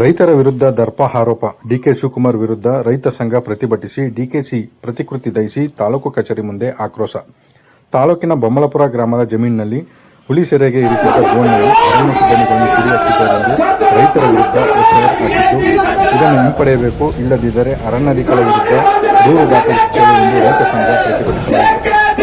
ರೈತರ ವಿರುದ್ಧ ದರ್ಪ ಆರೋಪ, ಡಿಕೆ ಶಿವಕುಮಾರ್ ವಿರುದ್ಧ ರೈತ ಸಂಘ ಪ್ರತಿಭಟಿಸಿ, ಡಿಕೆಸಿ ಪ್ರತಿಕೃತಿ ದಯಿಸಿ ತಾಲೂಕು ಕಚೇರಿ ಮುಂದೆ ಆಕ್ರೋಶ. ತಾಲೂಕಿನ ಬೊಮ್ಮಲಪುರ ಗ್ರಾಮದ ಜಮೀನಿನಲ್ಲಿ ಹುಲಿ ಸೆರೆಗೆ ಇರಿಸಿದ ಗೋಣಿಗಳು ಅರಣ್ಯ ಸಿಬ್ಬಂದಿಗಳನ್ನು ಕುರಿಯಾಕಿದ್ದಾರೆಂದು ರೈತರ ವಿರುದ್ಧ ಹಾಕಿದ್ದು, ಇದನ್ನು ಹಿಂಪಡೆಯಬೇಕು, ಇಲ್ಲದಿದ್ದರೆ ಅರಣ್ಯಾಧಿಕಾರಿ ವಿರುದ್ಧ ದೂರು ದಾಖಲಿಸುತ್ತೇವೆ ಎಂದು ರೈತ ಸಂಘ ಪ್ರತಿಭಟಿಸಲಾಯಿತು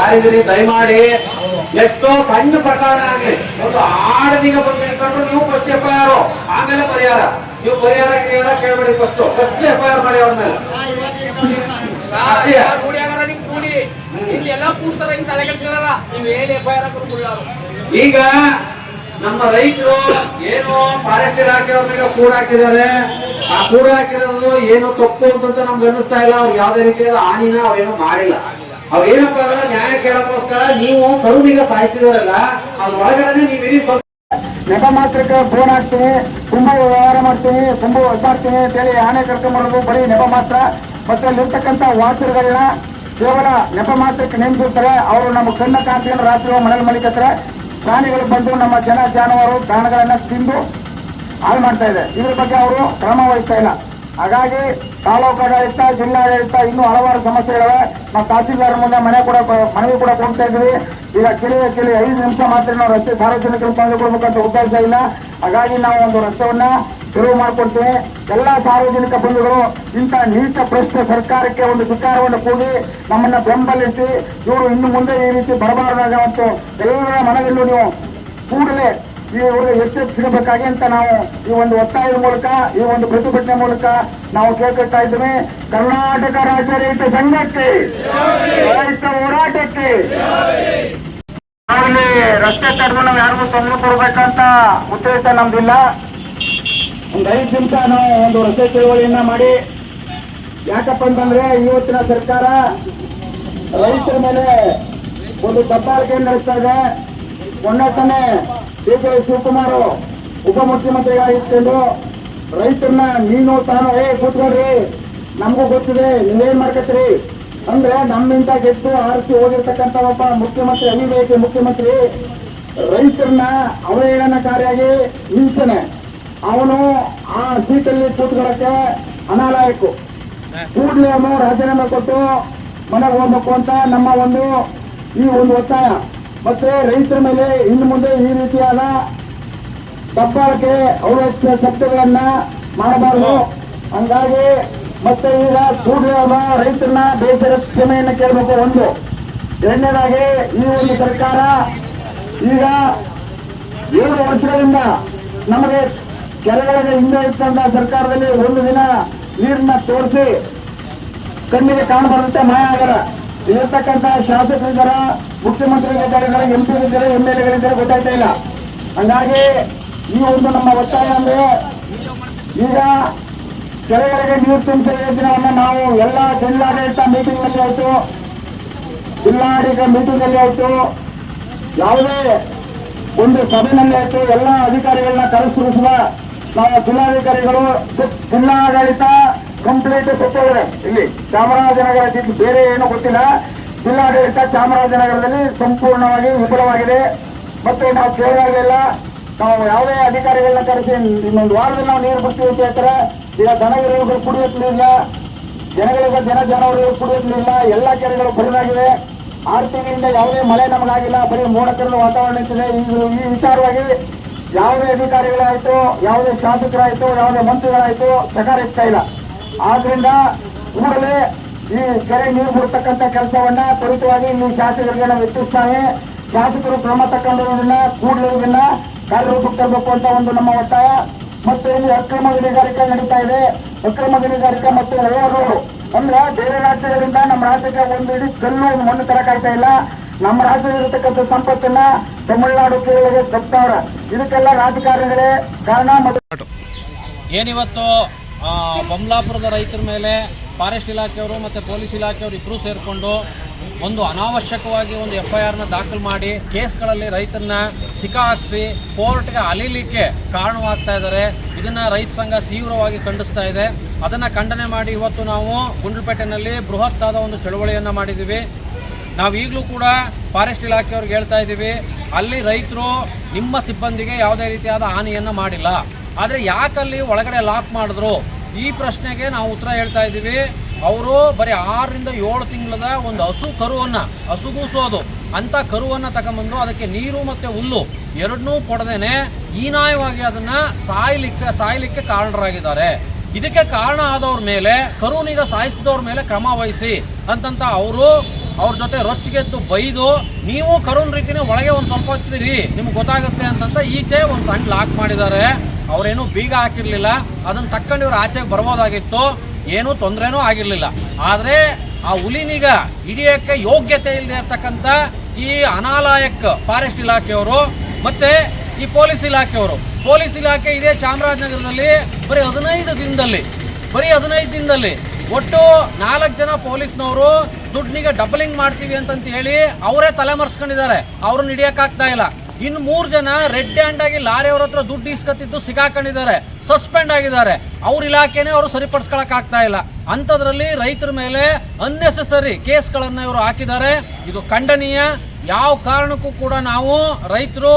ಯಾರಿದ್ದೀರಿ ದಯಮಾಡಿ ಎಷ್ಟೋ ಸಣ್ಣ ಪ್ರಕರಣ ಆಗಲಿ. ಒಂದು ಆಡದಿಗ ಬಂದು ನಿಂತ್ಕೊಂಡು ನೀವು ಫಸ್ಟ್ ಎಫ್ ಐ ಆರ್ ಆಮೇಲೆ ಪರಿಹಾರ. ನೀವು ಪರಿಹಾರ ಕೇಳ ಕೇಳಬೇಡಿ first first F I R ಮಾಡಿ ಅವ್ರ. ಮೇಲೆ ಈಗ ನಮ್ಮ ರೈತರು ಏನು ಫಾರೆಸ್ಟ್ ಇಲಾಖೆಯವ್ರಿಗೆ ಕೂಡ ಹಾಕಿದ್ದಾರೆ. ಆ ಕೂಡ ಹಾಕಿರೋದು ಏನು ತಪ್ಪು ಅಂತ ನಮ್ಗೆ ಅನ್ನಿಸ್ತಾ ಇಲ್ಲ. ಅವ್ರಿಗೆ ಯಾವ್ದೇ ರೀತಿಯಾದ ಹಾನಿನ ಅವ್ರೇನು ಮಾಡಿಲ್ಲ. ಅವ್ರು ಏನಪ್ಪ ಅಂದ್ರೆ ನ್ಯಾಯ ಕೇಳಕ್ಕೋಸ್ಕರ ನೀವು ಕರುವಿಗ ಸಾಯಿಸಿದಾರಲ್ಲ ಅದ್ರ ಒಳಗಡೆ ನೀವು ಇಡೀ ಸ್ವಲ್ಪ. ನೆಪ ಮಾತ್ರಕ್ಕೆ ಫೋನ್ ಹಾಕ್ತೀನಿ, ತುಂಬಾ ವ್ಯವಹಾರ ಮಾಡ್ತೀನಿ, ತುಂಬಾ ಒದ್ದಾಡ್ತೀನಿ ಅಂತೇಳಿ ಆನೆ ಕರ್ಕೊಂಬರೋದು ಬರೀ ನೆಪ ಮಾತ್ರ ಮತ್ತೆ ಅಲ್ಲಿರ್ತಕ್ಕಂಥ ವಾಚರ್ಗಳನ್ನ ಕೇವಲ ನೆಪ ಮಾತ್ರಕ್ಕೆ ನೆನ್ಸಿರ್ತಾರೆ ಅವರು ನಮ್ಮ ಕಣ್ಣ ಕಾಂತಿಯನ್ನು ರಾತ್ರಿ ಮನೇಲಿ ಮಲಿಕತ್ತಾರೆ ಪ್ರಾಣಿಗಳು ಬಂದು ನಮ್ಮ ಜನ ಜಾನುವಾರು ಪ್ರಾಣಗಳನ್ನ ತಿಂದು ಹಾಳು ಮಾಡ್ತಾ ಇದೆ. ಇದ್ರ ಬಗ್ಗೆ ಅವರು ಕ್ರಮ ವಹಿಸ್ತಾ ಇಲ್ಲ. ಹಾಗಾಗಿ ತಾಲೂಕು ಆಡಳಿತ ಜಿಲ್ಲಾಡಳಿತ ಇನ್ನೂ ಹಲವಾರು ಸಮಸ್ಯೆಗಳಿವೆ. ನಾವು ತಹಸೀಲ್ದಾರ್ ಮುಂದೆ ಮನೆ ಕೂಡ ಮನವಿ ಕೂಡ ಕೊಡ್ತಾ ಇದ್ವಿ ಈಗ ಕಿಳಿಯ ಕೇಳಿ ಐದು ನಿಮಿಷ ಮಾತ್ರ ನಾವು ರಸ್ತೆ ಸಾರ್ವಜನಿಕರು ತಂದುಕೊಡ್ಬೇಕಂತ ಉದ್ದೇಶ ಇಲ್ಲ. ಹಾಗಾಗಿ ನಾವು ಒಂದು ರಸ್ತೆಯನ್ನ ತೆರವು ಮಾಡಿಕೊಡ್ತೀವಿ. ಎಲ್ಲ ಸಾರ್ವಜನಿಕ ಬಂಧುಗಳು ಇಂಥ ನೀಚ ಪ್ರಶ್ನೆ ಸರ್ಕಾರಕ್ಕೆ ಒಂದು ಸುಕಾರವನ್ನು ಕೂಗಿ ನಮ್ಮನ್ನ ಬೆಂಬಲಿಸಿ ಇವರು ಇನ್ನು ಮುಂದೆ ಈ ರೀತಿ ಬರಬಾರದಾಗ ಮತ್ತು ಎಲ್ಲರ ಮನದಲ್ಲೂ ನೀವು ಕೂಡಲೇ ಈ ಇವ್ರಿಗೆ ಸಿಗಬೇಕಾಗಿ ಅಂತ ನಾವು ಈ ಒಂದು ಒತ್ತಾಯದ ಮೂಲಕ, ಈ ಒಂದು ಪ್ರತಿಭಟನೆ ಮೂಲಕ ನಾವು ಕೇಳ್ಕೊಳ್ತಾ ಇದ್ದೀವಿ. ಕರ್ನಾಟಕ ರಾಜ್ಯ ರೈತ ಸಂಘಕ್ಕೆ, ರೈತ ಹೋರಾಟಕ್ಕೆ. ನಾವಿಲ್ಲಿ ರಸ್ತೆ ತಡೆದು ನಾವು ಯಾರಿಗೂ ತೊಂದರೆ ಕೊಡ್ಬೇಕಂತ ಉದ್ದೇಶ ನಮ್ದಿಲ್ಲ. ಒಂದು ಐದು ನಿಮಿಷ ನಾವು ಒಂದು ರಸ್ತೆ ಚಳವಳಿಯನ್ನ ಮಾಡಿ. ಯಾಕಪ್ಪ ಅಂತಂದ್ರೆ ಇವತ್ತಿನ ಸರ್ಕಾರ ರೈತರ ಮೇಲೆ ಒಂದು ದಬ್ಬಾಳಿಕೆ ನಡೆಸ್ತಾ ಇದೆ. ಒಂದೇ ತಾನೇ ಕೆ ಶಿವಕುಮಾರ್ ಉಪಮುಖ್ಯಮಂತ್ರಿಗಳಾಗಿಟ್ಕೊಂಡು ರೈತರನ್ನ ನೀನು ತಾನು, ಏ, ಕೂತ್ಕೊಳ್ರಿ. ನಮಗೂ ಗೊತ್ತಿದೆ ನೀವೇನ್ ಮಾಡ್ಕತ್ರಿ ಅಂದ್ರೆ ನಮ್ಮಿಂದ ಗೆದ್ದು ಆರಿಸಿ ಹೋಗಿರ್ತಕ್ಕಂಥ ಒಬ್ಬ ಮುಖ್ಯಮಂತ್ರಿ, ಅವಿವೇಕಿ ಮುಖ್ಯಮಂತ್ರಿ, ರೈತರನ್ನ ಅವಹೇಳನಕಾರಿಯಾಗಿ ನಿಲ್ತಾನೆ ಅವನು ಆ ಸೀಟಲ್ಲಿ ಕೂತ್ಕೊಳ್ಳಕ್ಕೆ ಅನಾಲಾಯಕು. ಕೂಡಲೇ ಅವನು ರಾಜೀನಾಮೆ ಕೊಟ್ಟು ಮನೆಗೆ ಹೋಗ್ಬೇಕು ಅಂತ ನಮ್ಮ ಒಂದು, ಈ ಒಂದು ಒತ್ತಾಯ. ಮತ್ತೆ ರೈತರ ಮೇಲೆ ಇನ್ನು ಮುಂದೆ ಈ ರೀತಿಯಾದ ತಪ್ಪಾಳಕೆ ಅವಶ್ಯ ಶಬ್ದಗಳನ್ನ ಮಾಡಬಾರದು. ಹಂಗಾಗಿ ಮತ್ತೆ ಈಗ ಕೂಡಲೇ ರೈತರನ್ನ ಬೇಸರ ಕ್ಷಮೆಯನ್ನು ಕೇಳಬೇಕು ಒಂದು. ಎರಡನೇದಾಗಿ ಈ ಒಂದು ಸರ್ಕಾರ ಈಗ ಏಳು ವರ್ಷಗಳಿಂದ ನಮಗೆ ಕೆರೆಗಳಿಗೆ ಹಿಂದೆ ಇಟ್ಟಂತಹ ಸರ್ಕಾರದಲ್ಲಿ ಒಂದು ದಿನ ನೀರನ್ನ ತೋರಿಸಿ ಕಣ್ಣಿಗೆ ಕಾಣಬಾರದಂತೆ ಮಾಯ ಆಗರ ಇಲ್ಲಿರ್ತಕ್ಕಂಥ ಶಾಸಕರಿದ್ದಾರ ಮುಖ್ಯಮಂತ್ರಿಗಳಿದ್ದಾರೆ ಎಂ ಪಿಗಳಿದ್ದಾರೆ ಎಂ ಎಲ್ ಎಗಳಿದ್ದಾರೆ ಗೊತ್ತಾಗ್ತಾ ಇಲ್ಲ. ಹಂಗಾಗಿ ಈ ಒಂದು ನಮ್ಮ ಒತ್ತಾಯ ಅಂದ್ರೆ ಈಗ ಕೆರೆಗಳಿಗೆ ನೀರು ತುಂಬಿಸುವ ಯೋಜನೆಯನ್ನು ನಾವು ಎಲ್ಲ ಜಿಲ್ಲಾಡಳಿತ ಮೀಟಿಂಗ್ನಲ್ಲಿ ಆಯ್ತು ಜಿಲ್ಲಾಡಳಿತ ಮೀಟಿಂಗ್ನಲ್ಲಿ ಆಯ್ತು ಯಾವುದೇ ಒಂದು ಸಭೆಯಲ್ಲಿ ಆಯ್ತು ಎಲ್ಲ ಅಧಿಕಾರಿಗಳನ್ನ ಕರೆಸ್ಕರಿಸುವ ನಾವು ಜಿಲ್ಲಾಧಿಕಾರಿಗಳು ಜಿಲ್ಲಾಡಳಿತ ಕಂಪ್ಲೀಟ್ ಸತ್ತೋಗಿದೆ ಇಲ್ಲಿ ಚಾಮರಾಜನಗರ ಜಿಲ್ಲೆ ಬೇರೆ ಏನು ಗೊತ್ತಿಲ್ಲ. ಜಿಲ್ಲಾಡಳಿತ ಚಾಮರಾಜನಗರದಲ್ಲಿ ಸಂಪೂರ್ಣವಾಗಿ ವಿಫಲವಾಗಿದೆ. ಮತ್ತೆ ನಾವು ಕೇಳಾಗಲಿಲ್ಲ ನಾವು ಯಾವುದೇ ಅಧಿಕಾರಿಗಳನ್ನ ಕರೆಸಿ, ಇನ್ನೊಂದು ವಾರದಲ್ಲಿ ನಾವು ನೀರು ಬಿಡ್ತೀವಿ ಅಂತ ಹೇಳ್ತಾರೆ. ಈಗ ಇರುವುದು ನೀರಿಲ್ಲ. ಜನಗಳಿಗೆ ಜನ ಜಾನುವಾರುಗಳು ಕುಡಿಯೋಕ್ ನೀರಿಲ್ಲ. ಎಲ್ಲ ಕೆರೆಗಳು ಬರಿದಾಗಿದೆ. ಆರು ತಿಂಗಳಿಂದ ಯಾವುದೇ ಮಳೆ ನಮಗಾಗಿಲ್ಲ. ಬರೀ ಮೋಡ ಕರಲು ವಾತಾವರಣ ಇರ್ತದೆ. ಈ ಈ ವಿಚಾರವಾಗಿ ಯಾವುದೇ ಅಧಿಕಾರಿಗಳಾಯಿತು, ಯಾವುದೇ ಶಾಸಕರಾಯ್ತು, ಯಾವುದೇ ಮಂತ್ರಿಗಳಾಯ್ತು ಸಕಾರಿಸ್ತಾ ಇಲ್ಲ. ಆದ್ರಿಂದ ಕೂಡಲೇ ಈ ಕೆರೆ ನೀರು ಬಿಡ್ತಕ್ಕಂಥ ಕೆಲಸವನ್ನ ತ್ವರಿತವಾಗಿ ಇಲ್ಲಿ ಶಾಸಕರಿಗೆ ನಾವು ಶಾಸಕರು ಕ್ರಮ ತಗೊಂಡಿರೋದನ್ನ ಕೂಡಲೇ ಇದನ್ನ ಕಾರ್ಯರೂಪಕ್ಕೆ ತರಬೇಕು ಅಂತ ಒಂದು ನಮ್ಮ ಒತ್ತಾಯ. ಮತ್ತೆ ಇಲ್ಲಿ ಅಕ್ರಮ ಗಣಿಗಾರಿಕೆ ನಡೀತಾ ಇದೆ. ಅಕ್ರಮ ಗಣಿಗಾರಿಕೆ ಮತ್ತು ರೋಡು. ಅಂದ್ರೆ ಬೇರೆ ರಾಜ್ಯಗಳಿಂದ ನಮ್ಮ ರಾಜ್ಯಕ್ಕೆ ಒಂದು ಇಡೀ ಕಲ್ಲು ಒಂದು ಮಣ್ಣು ತರಕಾಗ್ತಾ ಇಲ್ಲ. ನಮ್ಮ ರಾಜ್ಯದಲ್ಲಿರ್ತಕ್ಕಂಥ ಸಂಪತ್ತನ್ನ ತಮಿಳುನಾಡು ಕೇರಳಗೆ ತಪ್ತಾವ್ರ ಇದಕ್ಕೆಲ್ಲ ರಾಜಕಾರಣಿಗಳೇ ಕಾರಣ ಮತ್ತು ಏನಿವತ್ತು ಬೊಮ್ಲಾಪುರದ ರೈತರ ಮೇಲೆ ಫಾರೆಸ್ಟ್ ಇಲಾಖೆಯವರು ಮತ್ತು ಪೊಲೀಸ್ ಇಲಾಖೆಯವರು ಇಬ್ಬರೂ ಸೇರಿಕೊಂಡು ಒಂದು ಅನಾವಶ್ಯಕವಾಗಿ ಒಂದು ಎಫ್ ಐ ಆರ್ನ ದಾಖಲು ಮಾಡಿ ಕೇಸ್ಗಳಲ್ಲಿ ರೈತರನ್ನ ಸಿಕ್ಕಾಕ್ಸಿ ಕೋರ್ಟ್ಗೆ ಅಲೀಲಿಕ್ಕೆ ಕಾರಣವಾಗ್ತಾ ಇದ್ದಾರೆ. ಇದನ್ನು ರೈತ ಸಂಘ ತೀವ್ರವಾಗಿ ಖಂಡಿಸ್ತಾ ಇದೆ. ಅದನ್ನು ಖಂಡನೆ ಮಾಡಿ ಇವತ್ತು ನಾವು ಗುಂಡ್ಲುಪೇಟೆನಲ್ಲಿ ಬೃಹತ್ತಾದ ಒಂದು ಚಳವಳಿಯನ್ನು ಮಾಡಿದ್ದೀವಿ. ನಾವು ಈಗಲೂ ಕೂಡ ಫಾರೆಸ್ಟ್ ಇಲಾಖೆಯವ್ರಿಗೆ ಹೇಳ್ತಾ ಇದ್ದೀವಿ. ಅಲ್ಲಿ ರೈತರು ನಿಮ್ಮ ಸಿಬ್ಬಂದಿಗೆ ಯಾವುದೇ ರೀತಿಯಾದ ಹಾನಿಯನ್ನು ಮಾಡಿಲ್ಲ. ಆದರೆ ಯಾಕಲ್ಲಿ ಒಳಗಡೆ ಲಾಕ್ ಮಾಡಿದ್ರು? ಈ ಪ್ರಶ್ನೆಗೆ ನಾವು ಉತ್ತರ ಹೇಳ್ತಾ ಇದ್ದೀವಿ. ಅವರು ಬರೀ ಆರರಿಂದ ಏಳು ತಿಂಗಳದ ಒಂದು ಹಸು ಕರುವನ್ನು ಹಸುಗೂಸೋದು ಅಂಥ ಕರುವನ್ನು ತಗೊಂಬಂದು ಅದಕ್ಕೆ ನೀರು ಮತ್ತು ಹುಲ್ಲು. ಎರಡನ್ನೂ ಕೊಡದೇನೆ ಹೀನಾಯವಾಗಿ ಅದನ್ನು ಸಾಯ್ಲಿಕ್ಕೆ ಸಾಯ್ಲಿಕ್ಕೆ ಕಾರಣರಾಗಿದ್ದಾರೆ. ಇದಕ್ಕೆ ಕಾರಣ ಆದವ್ರ ಮೇಲೆ ಕರುನೀಗ ಸಾಯಿಸಿದವ್ರ ಮೇಲೆ ಕ್ರಮ ವಹಿಸಿ ಅಂತಂತ ಅವರು ಅವ್ರ ಜೊತೆ ರೊಚ್ಚಿಗೆದ್ದು ಬೈದು, ನೀವು ಕರುನ್ ರೀತಿನೇ ಒಳಗೆ ಒಂದು ಸ್ವಲ್ಪ ಹೊತ್ತಿರಿ, ನಿಮ್ಗೆ ಗೊತ್ತಾಗುತ್ತೆ ಅಂತಂತ ಈಚೆ ಒಂದು ಸಣ್ಣ ಲಾಕ್ ಮಾಡಿದ್ದಾರೆ. ಅವರೇನು ಬೀಗ ಹಾಕಿರ್ಲಿಲ್ಲ, ಅದನ್ನ ತಕ್ಕಂಡು ಇವರು ಆಚೆಗೆ ಬರ್ಬೋದಾಗಿತ್ತು, ಏನೂ ತೊಂದರೆನೂ ಆಗಿರಲಿಲ್ಲ. ಆದರೆ ಆ ಹುಲಿನೀಗ ಹಿಡಿಯೋಕ್ಕೆ ಯೋಗ್ಯತೆ ಇಲ್ಲದೆ ಇರ್ತಕ್ಕಂಥ ಈ ಅನಾಲಾಯಕ್ ಫಾರೆಸ್ಟ್ ಇಲಾಖೆಯವರು ಮತ್ತೆ ಈ ಪೊಲೀಸ್ ಇಲಾಖೆಯವರು. ಪೊಲೀಸ್ ಇಲಾಖೆ ಇದೇ ಚಾಮರಾಜನಗರದಲ್ಲಿ ಬರೀ ಹದಿನೈದು ದಿನದಲ್ಲಿ, ಬರೀ ಹದಿನೈದು ದಿನದಲ್ಲಿ ಒಟ್ಟು ನಾಲ್ಕು ಜನ ಪೊಲೀಸ್ನವರು ದುಡ್ಡಿಗೆ ಡಬಲಿಂಗ್ ಮಾಡ್ತೀವಿ ಅಂತಂತ ಹೇಳಿ ಅವರೇ ತಲೆಮರೆಸ್ಕೊಂಡಿದ್ದಾರೆ. ಅವ್ರನ್ನ ಹಿಡಿಯಕ್ಕಾಗ್ತಾ ಇಲ್ಲ. ಇನ್ನು ಮೂರು ಜನ ರೆಡ್ ಹ್ಯಾಂಡ್ ಆಗಿ ಲಾರಿಯವ್ರ ಹತ್ರ ದುಡ್ಡು ಇಸ್ಕತ್ತಿದ್ದು ಸಿಗಾಕೊಂಡಿದ್ದಾರೆ, ಸಸ್ಪೆಂಡ್ ಆಗಿದ್ದಾರೆ. ಅವ್ರ ಇಲಾಖೆನೇ ಅವರು ಸರಿಪಡಿಸ್ಕೊಳಕ್ ಆಗ್ತಾ ಇಲ್ಲ. ಅಂಥದ್ರಲ್ಲಿ ರೈತರ ಮೇಲೆ ಅನ್ನೆಸೆಸರಿ ಕೇಸ್ಗಳನ್ನ ಇವರು ಹಾಕಿದ್ದಾರೆ. ಇದು ಖಂಡನೀಯ. ಯಾವ ಕಾರಣಕ್ಕೂ ಕೂಡ ನಾವು ರೈತರು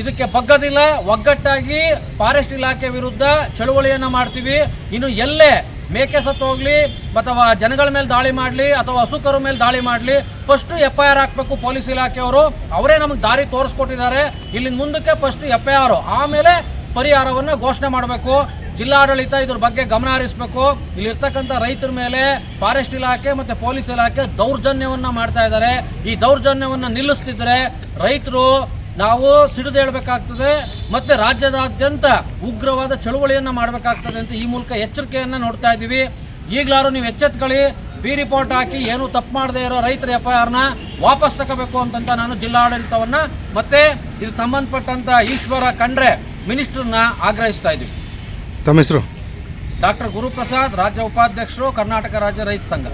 ಇದಕ್ಕೆ ಬಗ್ಗದಿಲ್ಲ. ಒಗ್ಗಟ್ಟಾಗಿ ಫಾರೆಸ್ಟ್ ಇಲಾಖೆ ವಿರುದ್ಧ ಚಳುವಳಿಯನ್ನ ಮಾಡ್ತೀವಿ. ಇನ್ನು ಎಲ್ಲೇ ಮೇಕೆ ಸತ್ತು ಹೋಗ್ಲಿ, ಅಥವಾ ಜನಗಳ ಮೇಲೆ ದಾಳಿ ಮಾಡಲಿ, ಅಥವಾ ಹಸುಕರ ಮೇಲೆ ದಾಳಿ ಮಾಡಲಿ ಫಸ್ಟ್ ಎಫ್ ಐ ಆರ್ ಹಾಕಬೇಕು ಪೊಲೀಸ್ ಇಲಾಖೆಯವರು. ಅವರೇ ನಮಗೆ ದಾರಿ ತೋರಿಸ್ಕೊಟ್ಟಿದ್ದಾರೆ. ಇಲ್ಲಿಂದ ಮುಂದಕ್ಕೆ ಫಸ್ಟ್ ಎಫ್ ಐ ಆರ್ ಆಮೇಲೆ ಪರಿಹಾರವನ್ನು ಘೋಷಣೆ ಮಾಡಬೇಕು. ಜಿಲ್ಲಾಡಳಿತ ಇದ್ರ ಬಗ್ಗೆ ಗಮನ ಹರಿಸಬೇಕು. ಇಲ್ಲಿರ್ತಕ್ಕಂಥ ರೈತರ ಮೇಲೆ ಫಾರೆಸ್ಟ್ ಇಲಾಖೆ ಮತ್ತೆ ಪೊಲೀಸ್ ಇಲಾಖೆ ದೌರ್ಜನ್ಯವನ್ನ ಮಾಡ್ತಾ ಇದ್ದಾರೆ. ಈ ದೌರ್ಜನ್ಯವನ್ನ ನಿಲ್ಲಿಸ್ತಿದ್ರೆ ರೈತರು ನಾವು ಸಿಡಿದು ಹೇಳಬೇಕಾಗ್ತದೆ ಮತ್ತೆ ರಾಜ್ಯದಾದ್ಯಂತ ಉಗ್ರವಾದ ಚಳುವಳಿಯನ್ನ ಮಾಡಬೇಕಾಗ್ತದೆ ಅಂತ ಈ ಮೂಲಕ ಎಚ್ಚರಿಕೆಯನ್ನು ನೋಡ್ತಾ ಇದ್ದೀವಿ. ಈಗಲಾರು ನೀವು ಎಚ್ಚೆತ್ಕೊಳ್ಳಿ. ಬಿ ರಿಪೋರ್ಟ್ ಹಾಕಿ ಏನು ತಪ್ಪು ಮಾಡದೇ ಇರೋ ರೈತರ ಎಫ್ ಐ ಆರ್ನ ವಾಪಸ್ ತಗೋಬೇಕು ಅಂತಂತ ನಾನು ಜಿಲ್ಲಾಡಳಿತವನ್ನು ಮತ್ತೆ ಇದು ಸಂಬಂಧಪಟ್ಟಂತ ಈಶ್ವರ ಖಂಡ್ರೆ ಮಿನಿಸ್ಟರ್ನ ಆಗ್ರಹಿಸ್ತಾ ಇದ್ದೀವಿ. ತಮ್ಮ ಹೆಸರು? ಡಾಕ್ಟರ್ ಗುರುಪ್ರಸಾದ್ ರಾಜ್ಯ ಉಪಾಧ್ಯಕ್ಷರು ಕರ್ನಾಟಕ ರಾಜ್ಯ ರೈತ ಸಂಘ.